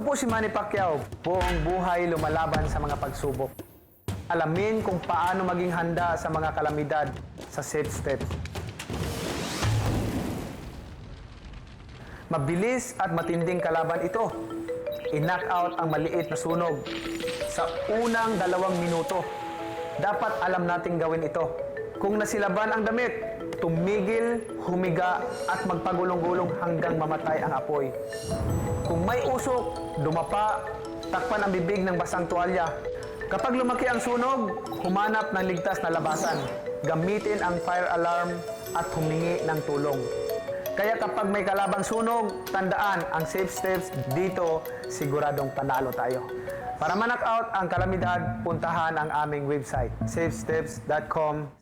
po si Manny Pacquiao, buong buhay lumalaban sa mga pagsubok. Alamin kung paano maging handa sa mga kalamidad sa safe steps. Mabilis at matinding kalaban ito. I-knock out ang maliit na sunog sa unang dalawang minuto. Dapat alam nating gawin ito. Kung nasilaban ang damit, tumigil, humiga at magpagulong-gulong hanggang mamatay ang apoy. Kung may usok, dumapa, takpan ang bibig ng basang tuwalya. Kapag lumaki ang sunog, humanap ng ligtas na labasan. Gamitin ang fire alarm at humingi ng tulong. Kaya kapag may kalabang sunog, tandaan ang safe steps dito, siguradong panalo tayo. Para ma-knock out ang kalamidad, puntahan ang aming website, safesteps.com